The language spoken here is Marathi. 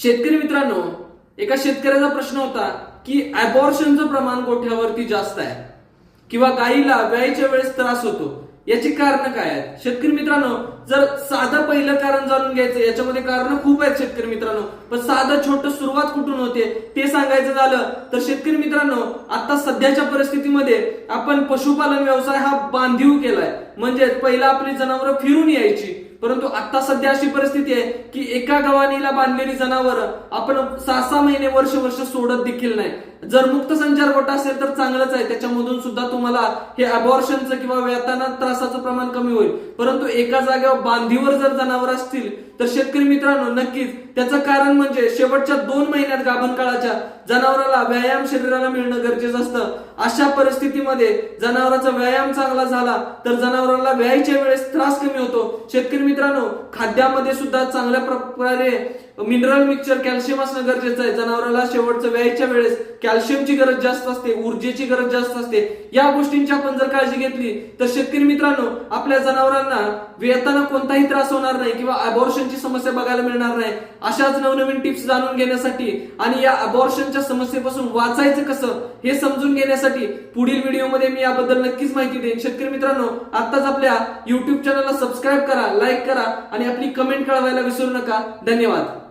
शेतकरी मित्रांनो एका शेतकऱ्याचा प्रश्न होता की अबॉर्शनचं प्रमाण गोठ्यावरती जास्त आहे किंवा गायीला व्यायच्या वेळेस त्रास होतो याची कारण काय आहेत? शेतकरी मित्रांनो जर साधं पहिलं कारण जाणून घ्यायचं याच्यामध्ये कारण खूप आहेत शेतकरी मित्रांनो पण साधं छोट सुरुवात कुठून होते ते सांगायचं झालं तर शेतकरी मित्रांनो आता सध्याच्या परिस्थितीमध्ये आपण पशुपालन व्यवसाय हा बांधीव केलाय. म्हणजे पहिला आपली जनावरं फिरून यायची परंतु आता सध्या अशी परिस्थिती आहे की एका गव्हाणीला बांधलेली जनावर आपण सहा सहा महिने वर्ष वर्ष सोडत देखील नाही. जर मुक्त संचार गोटा असेल तर चांगलंच आहे. त्याच्यामधून सुद्धा तुम्हाला हे अबॉर्शनचं किंवा वेताना त्रासाचं प्रमाण कमी होईल. परंतु एका जागेवर बांधीवर जर जनावर असतील तर शेतकरी मित्रांनो नक्कीच त्याचं कारण म्हणजे शेवटच्या दोन महिन्यात गाभण काळाच्या जनावराला व्यायाम शरीराला मिळणं गरजेचं असतं. अशा परिस्थितीमध्ये जनावराचा व्यायाम चांगला झाला तर जनावराला व्यायच्या वेळेस त्रास कमी होतो. शेतकरी मित्रांनो खाद्यामध्ये सुद्धा चांगल्या प्रकारे मिनरल मिक्सचर कॅल्शियम असणं गरजेचं आहे. जनावराला शेवटचं व्यायच्या वेळेस कॅल्शियमची गरज जास्त असते ऊर्जेची गरज जास्त असते. या गोष्टींची आपण जर काळजी घेतली तर शेतकरी मित्रांनो आपल्या जनावरांना वेताना कोणताही त्रास होणार नाही किंवा अबॉर्शनची समस्या बघायला मिळणार नाही. अशाच नवनवीन टिप्स जाणून घेण्यासाठी आणि या अबॉर्शनच्या समस्येपासून वाचायचं कसं हे समजून घेण्यासाठी पुढील व्हिडिओमध्ये मी याबद्दल नक्कीच माहिती देईन. शेतकरी मित्रांनो आताच आपल्या युट्यूब चॅनलला सबस्क्राईब करा लाईक लाईक करा आणि आपली कमेंट कळवायला विसरू नका. धन्यवाद.